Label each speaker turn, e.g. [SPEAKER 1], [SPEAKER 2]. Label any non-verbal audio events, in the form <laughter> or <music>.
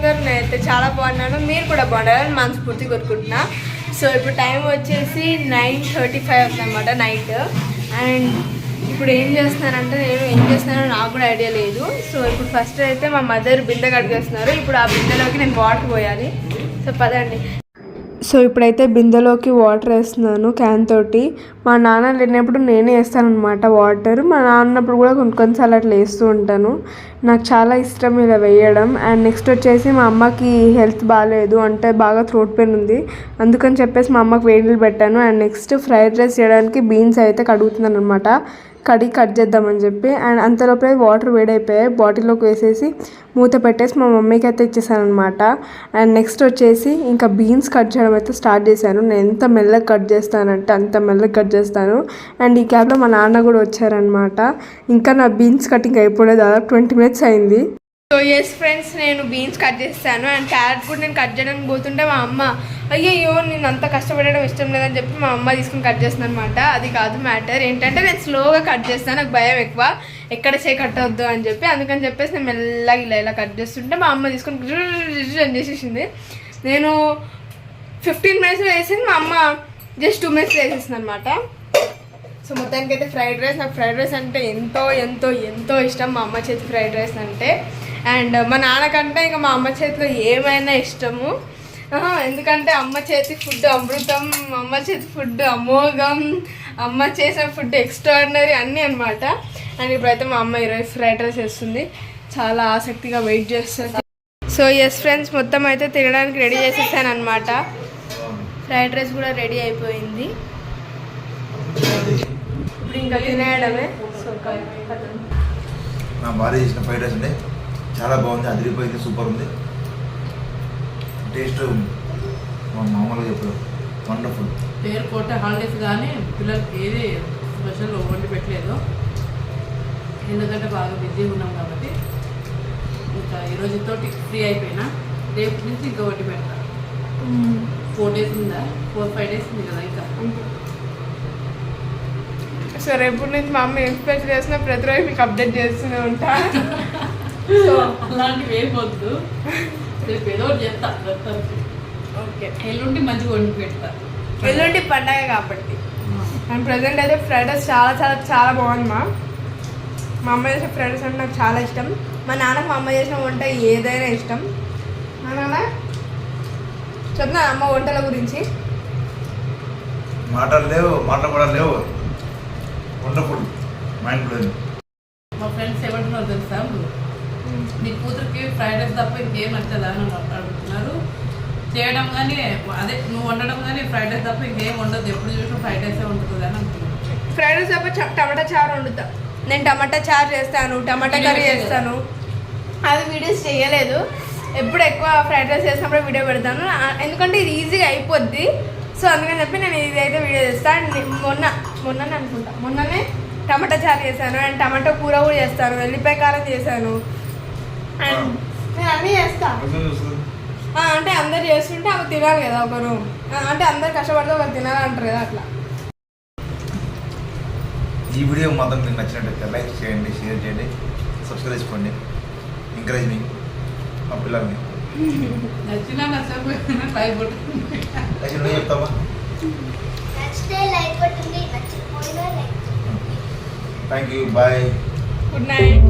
[SPEAKER 1] అందరూ నేనైతే చాలా బాగున్నాను. మీరు కూడా బాగున్నారని మనస్ఫూర్తి కొట్టుకుంటున్నా సో ఇప్పుడు టైం వచ్చేసి నైన్ థర్టీ ఫైవ్ అవుతుంది అనమాట నైట్. అండ్ ఇప్పుడు ఏం చేస్తున్నానంటే నేను ఏం చేస్తున్నానో నాకు కూడా ఐడియా లేదు. సో ఇప్పుడు ఫస్ట్ అయితే మా మదర్ బిందె కడిగేస్తున్నారు ఇప్పుడు ఆ బిందెలోకి నేను వాటర్ పోయాలి. సో పదండి. సో ఇప్పుడైతే బిందెలోకి వాటర్ వేస్తున్నాను క్యాన్ తోటి. మా నాన్న లేనప్పుడు నేనే వేస్తానమాట వాటర్. మా నాన్న ఉన్నప్పుడు కూడా కొన్ని కొన్నిసార్లు అట్లా వేస్తూ ఉంటాను. నాకు చాలా ఇష్టం ఇలా వేయడం. అండ్ నెక్స్ట్ వచ్చేసి మా అమ్మకి హెల్త్ బాగాలేదు అంటే బాగా థ్రోట్ పెయిన్ ఉంది. అందుకని చెప్పేసి మా అమ్మకి వేడి పెట్టాను. అండ్ నెక్స్ట్ ఫ్రైడ్ రైస్ చేయడానికి బీన్స్ అయితే కడుగుతున్నాను అనమాట కడిగి కట్ చేద్దామని చెప్పి అండ్ అంతలోపే వాటర్ వేడైపోయాయి బాటిల్లోకి వేసేసి మూత పెట్టేసి మా మమ్మీకి అయితే ఇచ్చేసాను అనమాట అండ్ నెక్స్ట్ వచ్చేసి ఇంకా బీన్స్ కట్ చేయడం అయితే స్టార్ట్ చేశాను. నేను ఎంత మెల్లగా కట్ చేస్తానంటే అంత మెల్లగా కట్ చేస్తాను. అండ్ ఈ క్యాబ్లో మా నాన్న కూడా వచ్చారనమాట ఇంకా నా బీన్స్ కటింగ్ అయిపోలేదు. దాదాపు ట్వంటీ మినిట్స్ అయింది. సో ఎస్ ఫ్రెండ్స్ నేను బీన్స్ కట్ చేస్తాను అండ్ క్యారెట్ కూడా నేను కట్ చేయడానికి పోతుంటే మా అమ్మ అయ్యయ్యో నేను అంత కష్టపడడం ఇష్టం లేదని చెప్పి మా అమ్మ తీసుకుని కట్ చేస్తాను అనమాట అది కాదు మ్యాటర్ ఏంటంటే నేను స్లోగా కట్ చేస్తాను నాకు భయం ఎక్కువ. ఎక్కడ చే కట్ అవద్దు అని చెప్పి. అందుకని చెప్పేసి నేను మెల్లగా ఇలా ఇలా కట్ చేస్తుంటే మా అమ్మ తీసుకుని అని చేసేసింది. నేను ఫిఫ్టీన్ మినిట్స్ వేసింది మా అమ్మ జస్ట్ టూ మినిట్స్ వేసేసింది అనమాట సో మొత్తానికి అయితే ఫ్రైడ్ రైస్ నాకు ఫ్రైడ్ రైస్ అంటే ఎంతో ఎంతో ఎంతో ఇష్టం మా అమ్మ చేతి ఫ్రైడ్ రైస్ అంటే. అండ్ మా నాన్నకంటే ఇంకా మా అమ్మ చేతిలో ఏమైనా ఇష్టము? ఎందుకంటే అమ్మ చేతి ఫుడ్ అమృతం అమ్మ చేతి ఫుడ్ అమోఘం అమ్మ చేసే ఫుడ్ ఎక్స్ట్రాడినరీ అన్నీ అనమాట అండ్ ఇప్పుడైతే మా అమ్మ ఈరోజు ఫ్రైడ్ రైస్ వేస్తుంది చాలా ఆసక్తిగా వెయిట్ చేస్తుంది. సో ఎస్ ఫ్రెండ్స్ మొత్తం అయితే తినడానికి రెడీ చేసేసాను అనమాట ఫ్రైడ్ రైస్ కూడా రెడీ అయిపోయింది. ఇప్పుడు ఇంకా తినేయడమే. సో
[SPEAKER 2] నా భార్య చేసిన ఫ్రైడ్ రైస్ అండి. చాలా బాగుంది అదిరిపోయింది సూపర్ ఉంది. టేస్ట్ మా మామూలుగా చెప్పలేదు వండర్ఫుల్
[SPEAKER 3] పేరు కోట హాలిడేస్ కానీ పిల్లలకి ఏది స్పెషల్ వండి పెట్టలేదు. ఎందుకంటే బాగా బిజీ ఉన్నాం కాబట్టి. ఇంకా ఈరోజు తోటి ఫ్రీ అయిపోయినా. రేపు నుంచి ఇంకా వండి పెడతా. ఫోర్ డేస్ ఉందా? ఫోర్ ఫైవ్ డేస్ ఉంది కదా ఇంకా.
[SPEAKER 1] సో రేపు నుంచి మా అమ్మ ఏం స్పెషల్ చేసినా ప్రతిరోజు మీకు అప్డేట్ చేస్తూనే ఉంటా. <laughs> సో
[SPEAKER 3] అలాంటివి ఏం వద్దు. రేపు ఏదో చెప్తా.
[SPEAKER 1] ఓకే.
[SPEAKER 3] ఎల్లుండి మంచిగా వండి పెడతా.
[SPEAKER 1] ఎల్లుండి పండగ కాబట్టి. అండ్ ప్రజెంట్ అయితే ఫ్రైడ్ రైస్ చాలా చాలా చాలా బాగుంది మా మా అమ్మ చేసిన ఫ్రైడ్ రైస్ అంటే నాకు చాలా ఇష్టం. మా నాన్నకు మా అమ్మ చేసిన వంట ఏదైనా ఇష్టం. మా నాన్న? చెప్తున్నా అమ్మ వంటల గురించి?
[SPEAKER 2] మాటలు లేవు మాటలు కూడా లేవు. Wonderful mind blowing.
[SPEAKER 3] మా ఫ్రెండ్స్ ఏమంటున్నారు తెలుసా నీ కూతురికి ఫ్రైడ్ రైస్ తప్ప ఇంకేం నచ్చదా అని అడుగుతున్నారు. చేయడం కానీ అదే నువ్వు వండడం కానీ ఫ్రైడ్ రైస్ తప్ప ఇంకేం ఉండదు ఎప్పుడు చూసినా ఫ్రైడ్ రైసే ఉంటుంది అని అంటున్నాను
[SPEAKER 1] ఫ్రైడ్ రైస్ తప్ప టమాటా చారు వండుతా. నేను టమాటా చారు చేస్తాను టమాటా కర్రీ చేస్తాను. అవి వీడియోస్ చేయలేదు. ఎప్పుడు ఎక్కువ ఫ్రైడ్ రైస్ చేసినప్పుడు వీడియో పెడతాను. ఎందుకంటే ఇది ఈజీగా అయిపోద్ది. సో అందుకని చెప్పి నేను ఇది అయితే వీడియో చేస్తాను మొన్న మొన్ననే అనుకుంటా. మొన్ననే టమాటా చారు చేశాను. అండ్ టమాటా కూర కూడా చేస్తాను. వెల్లిపాయ కారం చేశాను. అండ్ నేను అన్నీ చేస్తాను ఆ, అంటే అందరు చేస్తుంటే అవి తినాలి కదా ఒకరు అంటే అందరు కష్టపడితే ఒకరు తినాలి అంటారు కదా అట్లా.
[SPEAKER 2] ఈ వీడియో మాత్రం మీకు నచ్చినట్టయితే లైక్ చేయండి షేర్ చేయండి సబ్స్క్రైబ్ చేసుకోండి. ఎంకరేజ్ మీ మా పిల్లల్ని.
[SPEAKER 3] నచ్చినా నచ్చకపోయినా
[SPEAKER 4] నచ్చితే లైక్ కొట్టండి like
[SPEAKER 2] thank you bye
[SPEAKER 1] good night